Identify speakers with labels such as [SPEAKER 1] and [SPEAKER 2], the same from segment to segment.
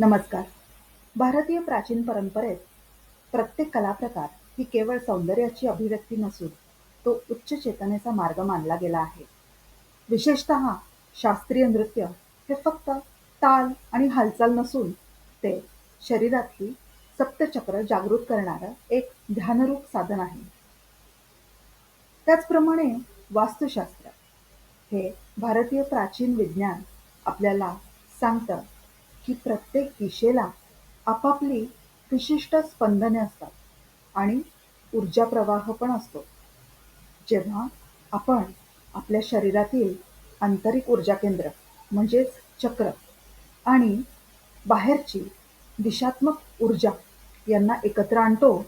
[SPEAKER 1] नमस्कार. भारतीय प्राचीन परंपरेत प्रत्येक कलाप्रकार ही केवळ सौंदर्याची अभिव्यक्ती नसून तो उच्च चेतनेचा मार्ग मानला गेला आहे. विशेषतः शास्त्रीय नृत्य हे फक्त ताल आणि हालचाल नसून ते शरीरातली सप्तचक्र जागृत करणारं एक ध्यानरूप साधन आहे. त्याचप्रमाणे वास्तुशास्त्र हे भारतीय प्राचीन विज्ञान आपल्याला सांगतं की प्रत्येक दिशेला आपापली विशिष्ट स्पंदने असतात आणि ऊर्जा प्रवाह पण असतो. जेव्हा आपण आपल्या शरीरातील आंतरिक ऊर्जा केंद्र म्हणजेच चक्र आणि बाहेरची दिशात्मक ऊर्जा यांना एकत्र आणतो,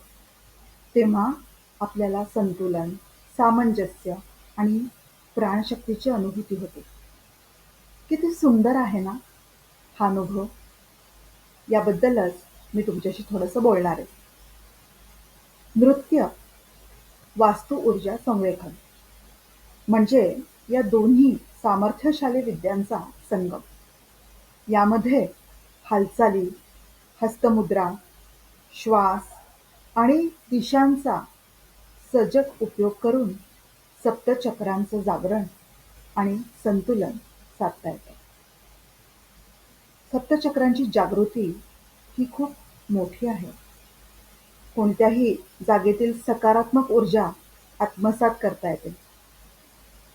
[SPEAKER 1] तेव्हा आपल्याला संतुलन, सामंजस्य आणि प्राणशक्तीची अनुभूती होते. किती सुंदर आहे ना हा अनुभव? याबद्दलच मी तुमच्याशी थोडंसं बोलणार आहे. नृत्य, वास्तू ऊर्जा संरेखन म्हणजे या दोन्ही सामर्थ्यशाली विद्यांचा संगम. यामध्ये हालचाली, हस्तमुद्रा, श्वास आणि दिशांचा सजग उपयोग करून सप्तचक्रांचं जागरण आणि संतुलन साधता येतं. सप्तचक्रांची जागृती ही खूप मोठी आहे. कोणत्याही जागेतील सकारात्मक ऊर्जा आत्मसात करता येते.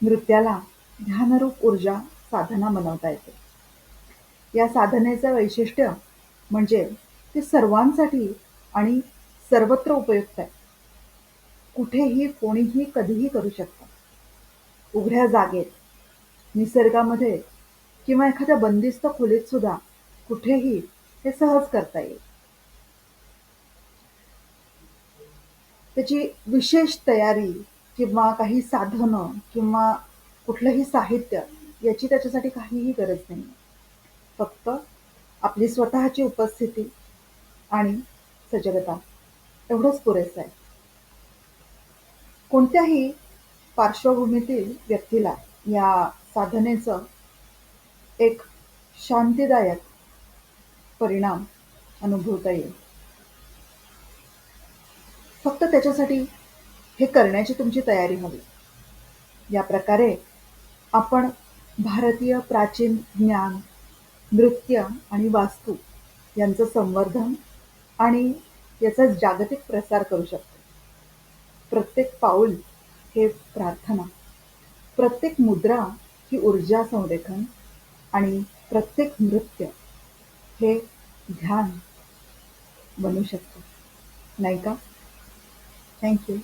[SPEAKER 1] नृत्याला ध्यानरूप ऊर्जा साधना बनवता येते. या साधनेचं वैशिष्ट्य म्हणजे ते सर्वांसाठी आणि सर्वत्र उपयुक्त आहे. कुठेही, कोणीही, कधीही करू शकतं. उघड्या जागेत, निसर्गामध्ये किंवा एखाद्या बंदिस्त खोलीत सुद्धा कुठेही हे सहज करता येईल. त्याची विशेष तयारी किंवा काही साधनं किंवा कुठलंही साहित्य याची त्याच्यासाठी काहीही गरज नाही. फक्त आपली स्वतःची उपस्थिती आणि सजगता एवढंच पुरेसं आहे. कोणत्याही पार्श्वभूमीतील व्यक्तीला या साधनेचं एक शांतीदायक परिणाम अनुभवता येईल. फक्त त्याच्यासाठी हे करण्याची तुमची तयारी हवी. या प्रकारे आपण भारतीय प्राचीन ज्ञान, नृत्य आणि वास्तू यांचं संवर्धन आणि याचा जागतिक प्रसार करू शकतो. प्रत्येक पाऊल हे प्रार्थना, प्रत्येक मुद्रा ही ऊर्जा संरेखन आणि प्रत्येक नृत्य हे ध्यान बनू शकतं, नाही का? Thank you.